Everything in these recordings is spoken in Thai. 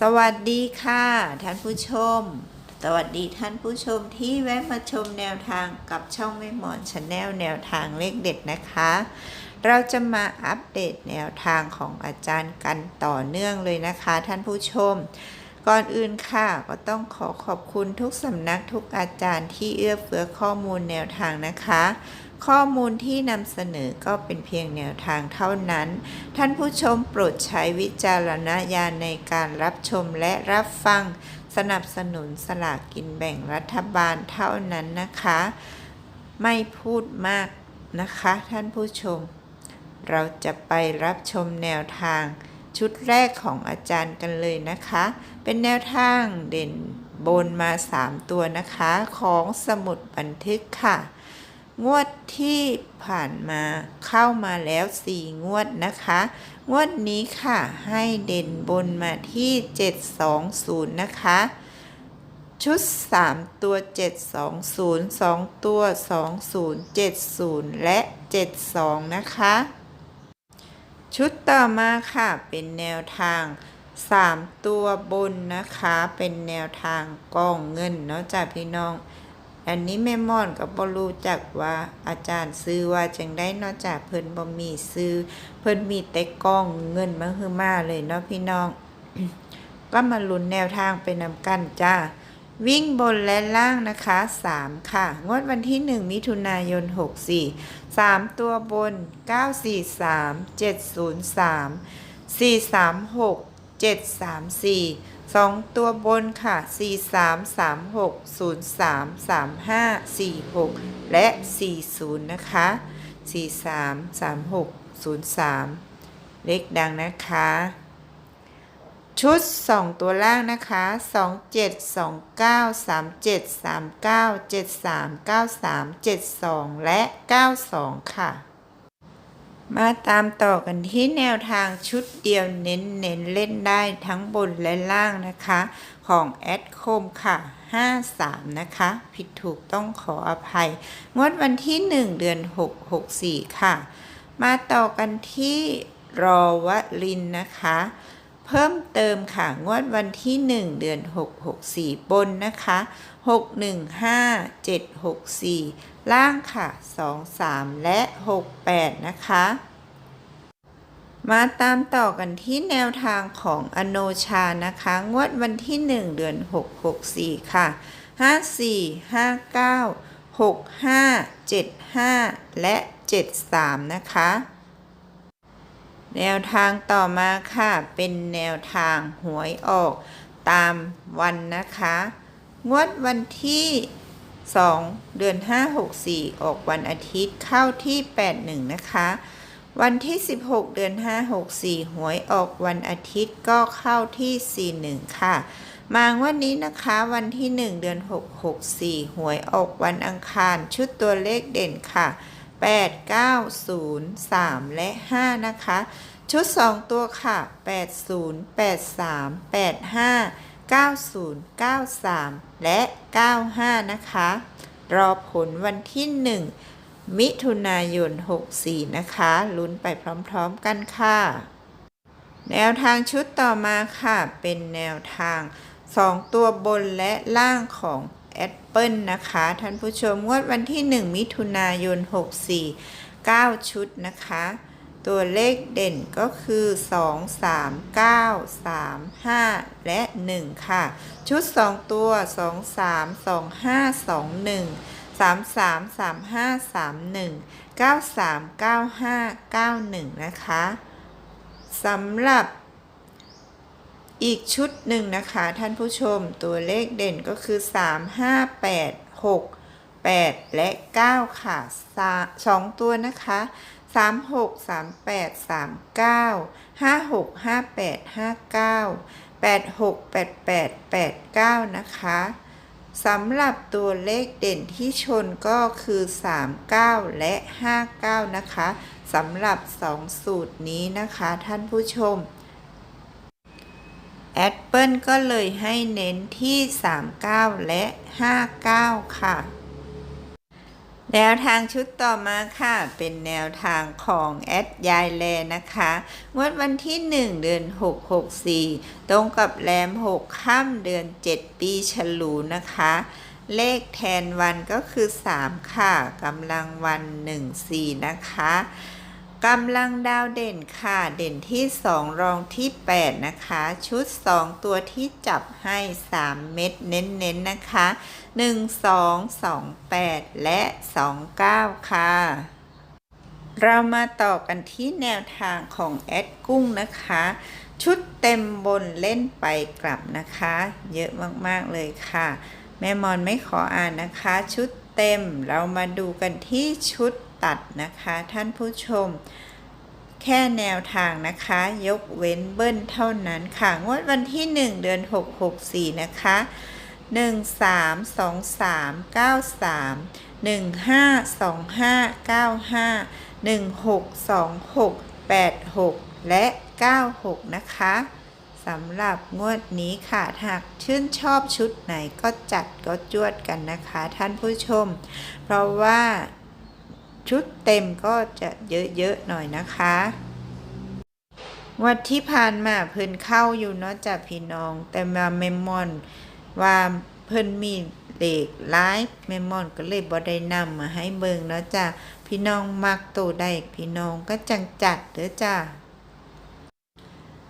สวัสดีค่ะ ท่านผู้ชม สวัสดีท่านผู้ชมที่แวะมาชมแนวทางกับช่องไม่หมอนชาแนลแนวทางเลขเด็ดนะคะ เราจะมาอัปเดตแนวทางของอาจารย์กันต่อเนื่องเลยนะคะ ท่านผู้ชม ก่อนอื่นค่ะก็ต้องขอขอบคุณทุกสำนักทุกอาจารย์ที่เอื้อเฟื้อข้อมูลแนวทางนะคะ ข้อมูลที่นำเสนอก็เป็นเพียงแนวทางเท่านั้น ท่านผู้ชมโปรดใช้วิจารณญาณในการรับชมและรับฟัง สนับสนุนสลากกินแบ่งรัฐบาลเท่านั้นนะคะ ไม่พูดมากนะคะ ท่านผู้ชม เราจะไปรับชมแนวทาง ชุดแรกของอาจารย์กันเลยนะคะ เป็นแนวทางเด่นบนมา 3 ตัวนะคะของสมุดบันทึกค่ะ งวดที่ผ่านมาเข้ามาแล้ว 4 งวดนะคะ งวดนี้ค่ะให้เด่นบนมาที่ 720 นะคะชุด 3 ตัว 720 2 ตัว 20 70 และ 72 นะคะ ชุดต่อมาค่ะเป็นแนวทาง 3 ตัวบนนะคะ เป็นแนวทางกองเงินเนาะจ้ะพี่น้อง อันนี้แม่ม่อนก็บ่รู้จักว่าอาจารย์ซื้อว่าจังได้เนอกจากเพิ่นบ่มีซื้อ เพิ่นมีแต่กองเงินมาคือมาเลยเนาะพี่น้อง ก็มาลุ้นแนวทางไปนำกันจ้า วิ่งบนและล่างนะคะ 3 ค่ะ งวดวันที่ 1 มิถุนายน 64 3 ตัวบน 943 703 436 734 2 ตัวบนค่ะ 4336 03 35 46 และ 40 นะคะ 43 36 03 เลขดังนะคะ ชุด 2 ตัวล่างนะคะ 27 29 37 39 73 93 72 และ 92 ค่ะ มาตามต่อกันที่แนวทางชุดเดียวเน้นเน้นเล่นได้ทั้งบนและล่างนะคะ ของแอดคมค่ะ 53 นะคะ ผิดถูกต้องขออภัย งวดวันที่ 1 เดือน 6 64 ค่ะ มาต่อกันที่รอวลินนะคะ เพิ่มเติมค่ะงวดวันที่ 1 เดือน 6 64 บนนะคะ 615 764 ล่างค่ะ 23 และ 68 นะคะ มาตามต่อกันที่แนวทางของอโนชานะคะ งวดวันที่ 1 เดือน 6 64 ค่ะ 54 59 65 75 และ 73 นะคะ แนวทางต่อมาค่ะ เป็นแนวทางหวยออกตามวันนะคะ งวดวันที่ 2 เดือน 5 64 ออกวันอาทิตย์เข้าที่ 81 นะคะ วันที่ 16 เดือน 5 64 หวยออกวันอาทิตย์ก็เข้าที่ 41 ค่ะ มางวันนี้นะคะวันที่ 1 เดือน 6 64 หวยออกวันอังคารชุดตัวเลขเด่นค่ะ 8 9 0 3 และ 5 นะคะ ชุด 2 ตัวค่ะ 80 83 85 90 93 และ 95 นะคะ รอผลวันที่ 1 มิถุนายน 64 นะคะ ลุ้นไปพร้อมๆกันค่ะ แนวทางชุดต่อมาค่ะ เป็นแนวทาง 2 ตัวบนและล่างของ แอปเปิลนะคะ ท่านผู้ชมงวดวันที่ 1 มิถุนายน 64 9 ชุดนะคะ ตัวเลขเด่นก็คือ 2 3 9 3 5 และ 1 ค่ะ ชุด 2 ตัว 2 3 2 5 2 1 3 3 3 5 3 1 9 3 9 5 9 1 นะคะสำหรับ อีกชุดหนึ่งนะคะท่านผู้ชมตัวเลขเด่นก็คือ 3 5 8 6 8 และ 9 ค่ะสองตัวนะคะ 3 6 3 8 3 9 5 6 5 8 5 9 8 6 8 8 8 9 นะคะสำหรับตัวเลขเด่นที่ชนก็คือ 39 และ 59 นะคะสำหรับ 2 สูตรนี้นะคะท่านผู้ชม แอดเปิลก็เลยให้เน้นที่ 39 และ 59 ค่ะ แนวทางชุดต่อมาค่ะ เป็นแนวทางของแอดยายแลนะคะงวดวันที่ 1 เดือน 6 6 4 ตรงกับแรม 6 ค่ำเดือน 7 ปีฉลูนะคะ เลขแทนวันก็คือ 3 ค่ะกำลังวัน 1 4 นะคะ กำลังดาวเด่นค่ะ เด่นที่ 2 รองที่ 8 นะคะ ชุด 2 ตัวที่จับให้ 3 เม็ดเน้นๆนะคะ 1 2 2 8 และ 29 ค่ะ เรามาต่อกันที่แนวทางของแอดกุ้งนะคะ ชุดเต็มบนเล่นไปกลับนะคะ เยอะมากๆเลยค่ะ แม่มอนไม่ขออ่านนะคะ ชุดเต็มเรามาดูกันที่ชุด ตัดนะคะท่านผู้ชม แค่แนวทางนะคะ ยกเว้นเบิ้ลเท่านั้นค่ะ งวดวันที่ 1 เดือน 6 6 4 นะคะ 1 3 2 3 9 3 1 5 2 5 9 5 1 6 2 6 8 6 และ 96 นะคะสำหรับงวดนี้ค่ะ หากชื่นชอบชุดไหนก็จัดก็จวดกันนะคะ ท่านผู้ชม เพราะว่า ชุดเต็มก็จะเยอะๆหน่อยนะคะ วัดที่ผ่านมาเพิ่นเข้าอยู่เนาะจากพี่น้อง แต่มาเมมอนว่าเพิ่นมีเลขไลฟ์เมมอนก็เลยบ่ได้นำมาให้เบิ่งเนาะจ้ะพี่น้องมักตัวใดพี่น้องก็จังจัดเด้อจ้ะ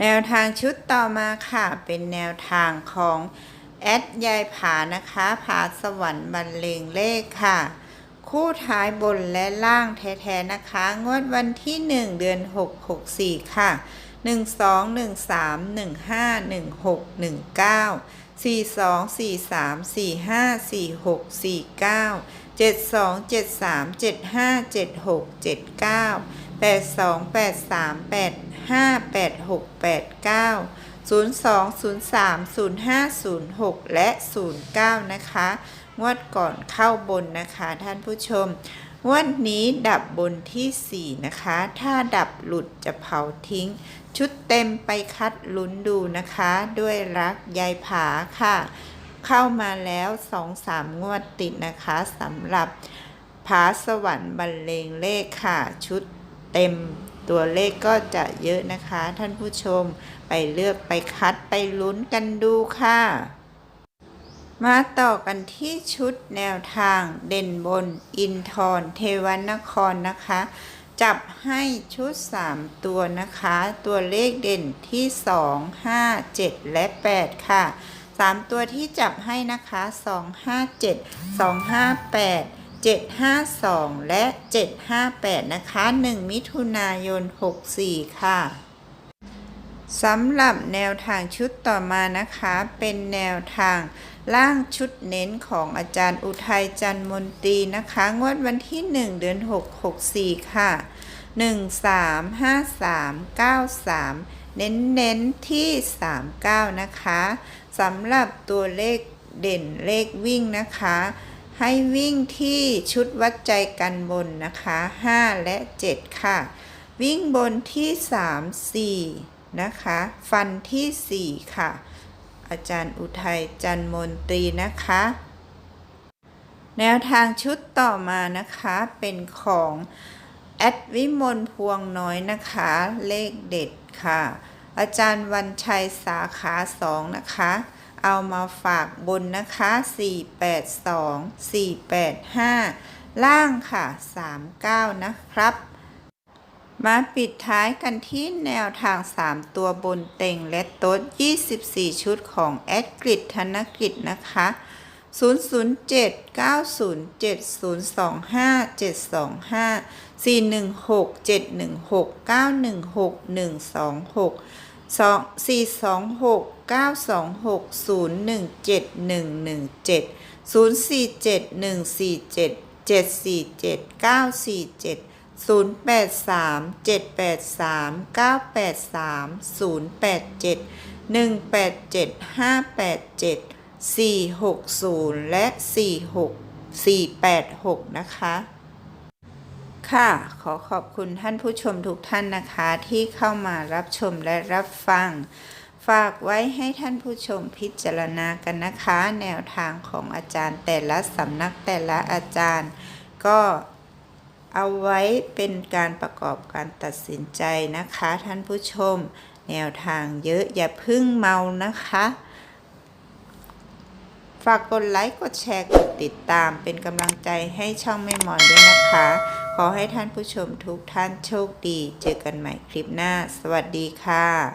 แนวทางชุดต่อมาค่ะ เป็นแนวทางของแอดยายผานะคะ ผาสวรรค์บรรเลงเลขค่ะ คู่ท้ายบนและล่างแท้ๆนะคะ งวดวันที่ 1 เดือน 6 6 4 ค่ะ 1 2 1 3 1 5 1 6 1 9 4 2 4 3 4 5 4 6 4 9 7 2 7 3 7 5 7 6 7 9 8 2 8 3 8 5 8 6 8 9 0 2 0 3 0 5 0 6 และ 09 นะคะ งวดก่อนเข้าบนนะคะ ท่านผู้ชม งวดนี้ดับบนที่ 4 นะคะ ถ้าดับหลุดจะเผาทิ้ง ชุดเต็มไปคัดลุ้นดูนะคะ ด้วยรักยายผาค่ะ เข้ามาแล้ว 2-3 งวดติดนะคะสำหรับผาสวรรค์บรรเลงเลขค่ะ ชุดเต็ม ตัวเลขก็จะเยอะนะคะ ท่านผู้ชมไปเลือกไปคัดไปลุ้นกันดูค่ะ มาต่อกันที่ชุดแนวทางเด่นบน อินทรเทวนครนะคะ จับให้ชุด 3 ตัวนะคะ ตัวเลขเด่นที่ 2 5 7 และ 8 ค่ะ 3 ตัวที่จับให้นะคะ 2 5 7 2 5 8 752 และ 758 นะคะ 1 มิถุนายน 64 ค่ะสำหรับแนวทางชุดต่อมานะคะ เป็นแนวทางล่างชุดเน้นของอาจารย์อุทัยจันมนตรีนะคะ งวดวันที่ 1 เดือน 6 64 ค่ะ 1 3 5 3 9 3 เน้นเน้นที่ 39 นะคะสำหรับตัวเลขเด่นเลขวิ่งนะคะ ให้วิ่งที่ชุดวัดใจกันบนนะคะ 5 และ 7 ค่ะ วิ่งบนที่ 3 4 นะคะ ฟันที่ 4 ค่ะ อาจารย์อุทัยจันมนตรีนะคะ แนวทางชุดต่อมานะคะเป็นของแอดวิมลพวงน้อยนะคะ เลขเด็ดค่ะ อาจารย์วันชัยสาขา 2 นะคะ เอามาฝากบนนะคะ 482 485 ล่างค่ะ 39 นะครับ มาปิดท้ายกันที่แนวทาง 3 ตัวบนเต็งและโต๊ด 24 ชุดของแอดกริดธนกฤษนะคะ 007 907 025 725 416 716 916 126 2 426 926 017 117 047 147 747 947 083 783 983 087 187 587 460 และ 46 486 นะคะ ค่ะ ขอขอบคุณท่านผู้ชมทุกท่านนะคะ ที่เข้ามารับชมและรับฟัง ฝากไว้ให้ท่านผู้ชมพิจารณากันนะคะ แนวทางของอาจารย์แต่ละสำนักแต่ละอาจารย์ ก็เอาไว้เป็นการประกอบการตัดสินใจนะคะ ท่านผู้ชม แนวทางเยอะอย่าพึ่งเมานะคะ ฝากกดไลค์กดแชร์กดติดตามเป็นกำลังใจให้ช่องแม่หมอนด้วยนะคะ ขอให้ท่านผู้ชมทุกท่านโชคดี เจอกันใหม่คลิปหน้า สวัสดีค่ะ